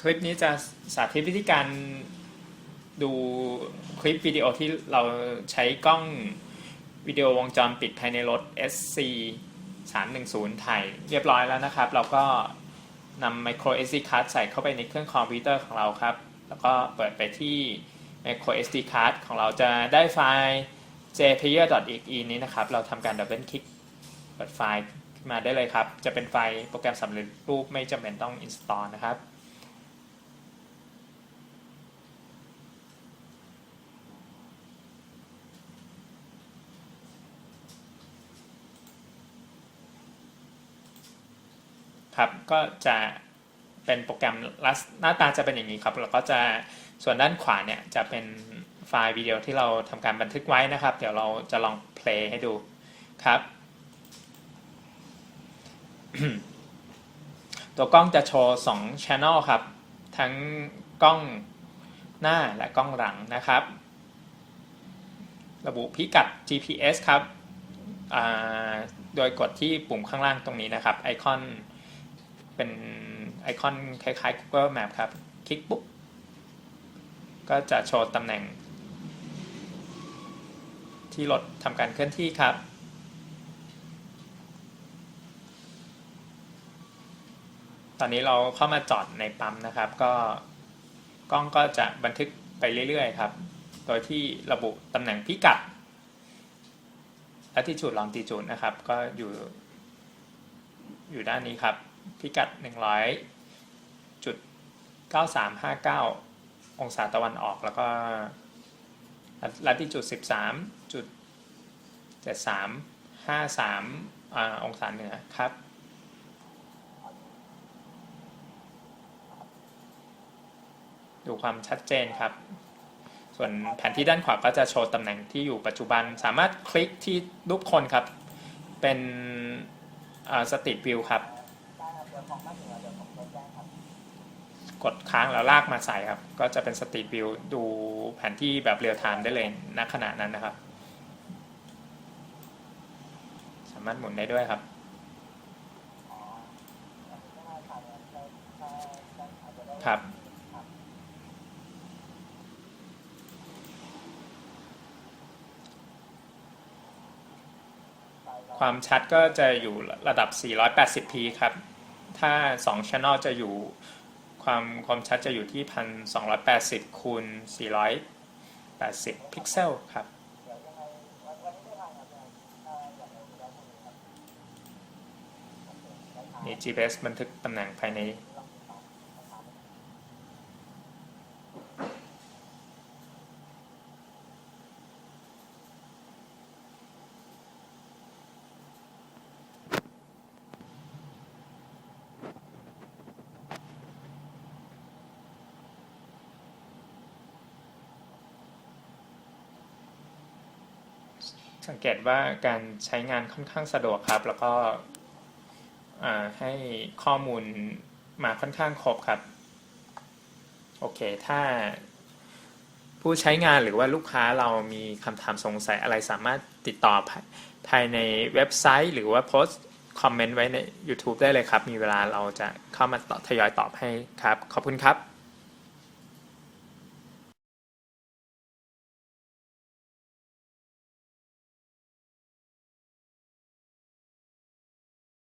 คลิปนี้จะสาธิตวิธีการดูคลิปวิดีโอที่เราใช้กล้องวิดีโอวงจรปิดภายในรถ SC 310ถ่ายเรียบร้อยแล้วนะครับ เราก็นำ micro SD card ใส่เข้าไปในเครื่องคอมพิวเตอร์ของเราครับ แล้วก็เปิดไปที่ micro SD card ของเราจะได้ไฟล์ jplayer.exe นี้นะครับ เราทำการดับเบิลคลิกเปิดไฟล์มาได้เลยครับ จะเป็นไฟล์โปรแกรมสำเร็จรูปไม่จำเป็นต้อง install นะครับ ครับก็จะเป็นโปรแกรมลักษหน้าตาจะเป็นอย่างนี้ครับแล้วก็จะส่วนด้านขวาเนี่ยจะเป็นไฟล์วิดีโอที่เราทำการบันทึกไว้นะครับ เดี๋ยวเราจะลองเพลย์ให้ดูครับ ตัวกล้องจะโชว์2 Channel ครับ ทั้งกล้องหน้าและกล้องหลังนะครับ ระบุพิกัด GPS ครับ โดยกดที่ปุ่มข้างล่างตรงนี้นะครับ ไอคอน เป็นไอคอนคล้ายๆ Google Map ครับ คลิกปุ๊บ ก็จะโชว์ตำแหน่ง ที่รถทำการเคลื่อนที่ครับ ตอนนี้เราเข้ามาจอดในปั๊มนะครับ ก็กล้องก็จะบันทึกไปเรื่อย ๆ ครับ โดยที่ระบุตำแหน่งพิกัด และที่จุดลองตีจูดนะครับ ก็อยู่อยู่ด้านนี้ครับ พิกัด 100จุด9359 องศาตะวันออกแล้วก็ลัติจุด13จุด7353อ่าองศาเหนือครับดูความชัดเจนครับ ส่วนแผนที่ด้านขวาก็จะโชว์ตำแหน่งที่อยู่ปัจจุบัน สามารถคลิกที่รูปคนครับ เป็นสติวิวครับ ครับ กดค้างแล้วลากมาใส่ครับ ก็จะเป็นสตรีทวิวดูแผนที่แบบเรียลไทม์ได้เลยณขณะนั้นนะครับ สามารถหมุนได้ด้วยครับครับความชัดก็จะอยู่ระดับ 480p ครับ ถ้า2 Channel จะอยู่ความความชัดจะอยู่ที่ 1280คูณ480 พิกเซลครับนี่ GPS บันทึกตำแหน่งภายใน สังเกตว่าการใช้งานค่อนข้างสะดวกครับ แล้วก็ให้ข้อมูลมาค่อนข้างครบครับ โอเค ถ้าผู้ใช้งานหรือว่าลูกค้าเรามีคำถามสงสัยอะไรสามารถติดต่อภายในเว็บไซต์ หรือว่าโพสต์คอมเมนต์ไว้ใน YouTube ได้เลยครับ มีเวลาเราจะเข้ามาทยอยตอบให้ครับ ขอบคุณครับ